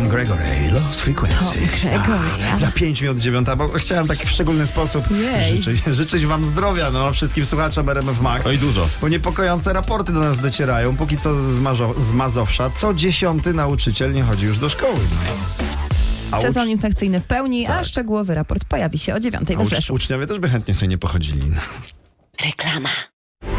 Tom Gregory, Lost Frequencies. Tom Gregory, A, a? Za 5 minut dziewiąta, bo chciałem tak w szczególny sposób Jej. życzyć, życzyć wam zdrowia, no, wszystkim słuchaczom RMF Max. Oj, dużo. Bo niepokojące raporty do nas docierają, póki co z, Mazo- z Mazowsza. Co dziesiąty nauczyciel nie chodzi już do szkoły. No. Ucz- Sezon infekcyjny w pełni, a szczegółowy raport pojawi się o dziewiątej we ucz- Fleszu. uczniowie też by chętnie sobie nie pochodzili. No. Reklama.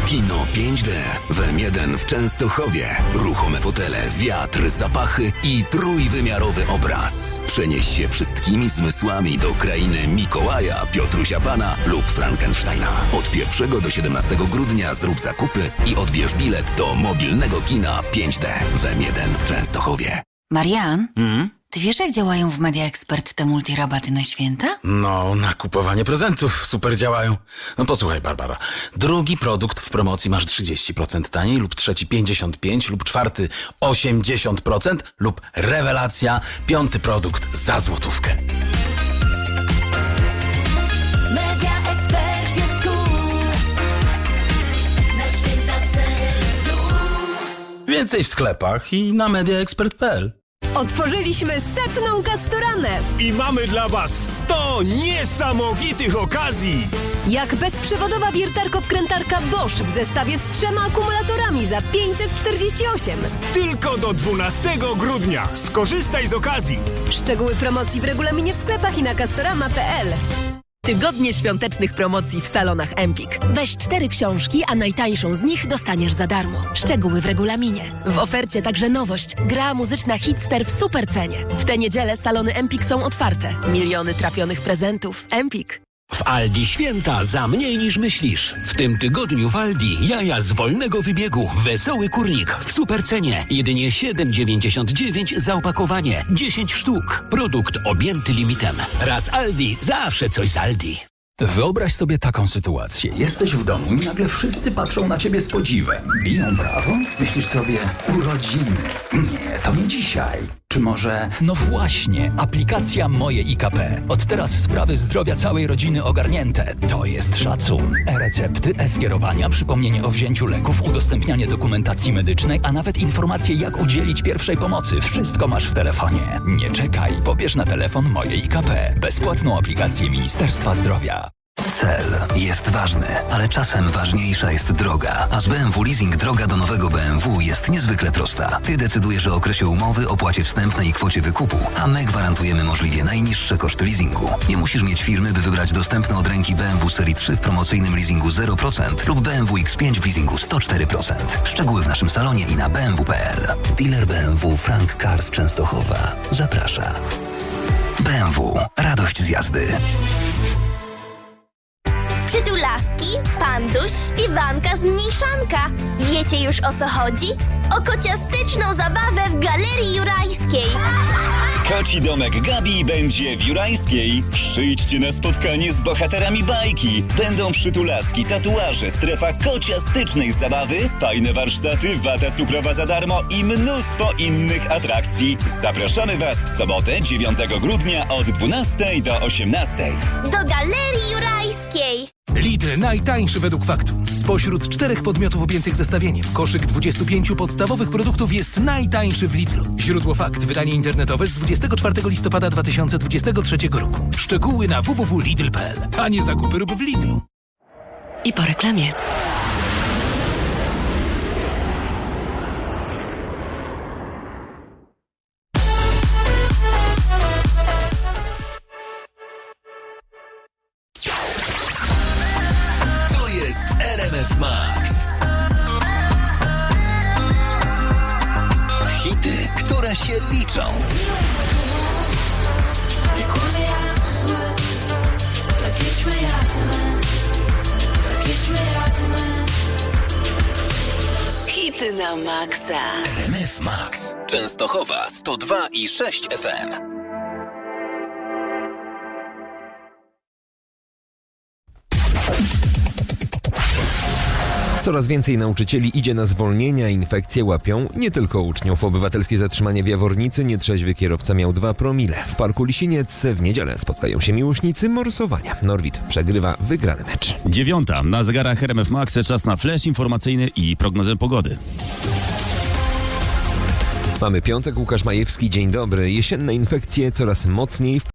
Kino 5D w M1 w Częstochowie. Ruchome fotele, wiatr, zapachy i trójwymiarowy obraz. Przenieś się wszystkimi zmysłami do krainy Mikołaja, Piotrusia Pana lub Frankensteina. Od 1 do 17 grudnia zrób zakupy i odbierz bilet do mobilnego kina 5D w M1 w Częstochowie. Marian, Mm? Ty wiesz jak działają w Media Expert te multirabaty na święta? No, na kupowanie prezentów super działają. No posłuchaj, Barbara. Drugi produkt w promocji masz 30% taniej, lub trzeci 55%, lub czwarty 80%, lub rewelacja, piąty produkt za złotówkę. Media Expert jest cool. Na święta ceny Więcej w sklepach i na mediaexpert.pl. Otworzyliśmy setną kastoranę! I mamy dla Was 100 niesamowitych okazji! Jak bezprzewodowa wiertarko-wkrętarka Bosch w zestawie z trzema akumulatorami za 548. Tylko do 12 grudnia. Skorzystaj z okazji. Szczegóły promocji w regulaminie w sklepach i na castorama.pl. Tygodnie świątecznych promocji w salonach Empik. Weź cztery książki, a najtańszą z nich dostaniesz za darmo. Szczegóły w regulaminie. W ofercie także nowość. Gra muzyczna Hitster w super cenie. W tę niedzielę salony Empik są otwarte. Miliony trafionych prezentów. Empik. W Aldi święta za mniej niż myślisz. W tym tygodniu w Aldi jaja z wolnego wybiegu. Wesoły kurnik w supercenie. Jedynie 7,99 za opakowanie. 10 sztuk. Produkt objęty limitem. Raz Aldi, zawsze coś z Aldi. Wyobraź sobie taką sytuację. Jesteś w domu i nagle wszyscy patrzą na ciebie z podziwem. Biją brawo? Myślisz sobie, urodziny. Nie, to nie dzisiaj. Czy może... No właśnie, aplikacja Moje IKP. Od teraz sprawy zdrowia całej rodziny ogarnięte. To jest szacun. E-recepty, e-skierowania, przypomnienie o wzięciu leków, udostępnianie dokumentacji medycznej, a nawet informacje jak udzielić pierwszej pomocy. Wszystko masz w telefonie. Nie czekaj, pobierz na telefon Moje IKP. Bezpłatną aplikację Ministerstwa Zdrowia. Cel jest ważny, ale czasem ważniejsza jest droga. A z BMW Leasing droga do nowego BMW jest niezwykle prosta. Ty decydujesz o okresie umowy, opłacie wstępnej i kwocie wykupu, a my gwarantujemy możliwie najniższe koszty leasingu. Nie musisz mieć firmy, by wybrać dostępne od ręki BMW Serii 3 w promocyjnym leasingu 0% lub BMW X5 w leasingu 104%. Szczegóły w naszym salonie i na bmw.pl. Dealer BMW Frank Cars Częstochowa zaprasza. BMW. Radość z jazdy. Przytulaski, panduś, śpiewanka, zmniejszanka. Wiecie już o co chodzi? O kociastyczną zabawę w Galerii Jurajskiej. Koci domek Gabi będzie w Jurajskiej. Przyjdźcie na spotkanie z bohaterami bajki. Będą przytulaski, tatuaże, strefa kociastycznej zabawy, fajne warsztaty, wata cukrowa za darmo i mnóstwo innych atrakcji. Zapraszamy Was w sobotę 9 grudnia od 12 do 18. Do Galerii Jurajskiej. Lidl najtańszy według faktu. Spośród czterech podmiotów objętych zestawieniem, koszyk 25 podstawowych produktów jest najtańszy w Lidlu. Źródło fakt, wydanie internetowe z 24 listopada 2023 roku. Szczegóły na www.lidl.pl. Tanie zakupy rób w Lidlu. I po reklamie. Max. Hity, które się liczą. Nie kłamie jak zły, tak jedźmy jak my, tak jedźmy jak my. Hity na maksa. RMF Max. Częstochowa 102 i 6 FM. Coraz więcej nauczycieli idzie na zwolnienia, infekcje łapią nie tylko uczniów. Obywatelskie zatrzymanie w Jawornicy, nietrzeźwy kierowca miał dwa promile. W parku Lisiniec w niedzielę spotkają się miłośnicy morsowania. Norwid przegrywa wygrany mecz. Dziewiąta. Na zegarach RMF Max czas na flash informacyjny i prognozę pogody. Mamy piątek, Łukasz Majewski, dzień dobry. Jesienne infekcje coraz mocniej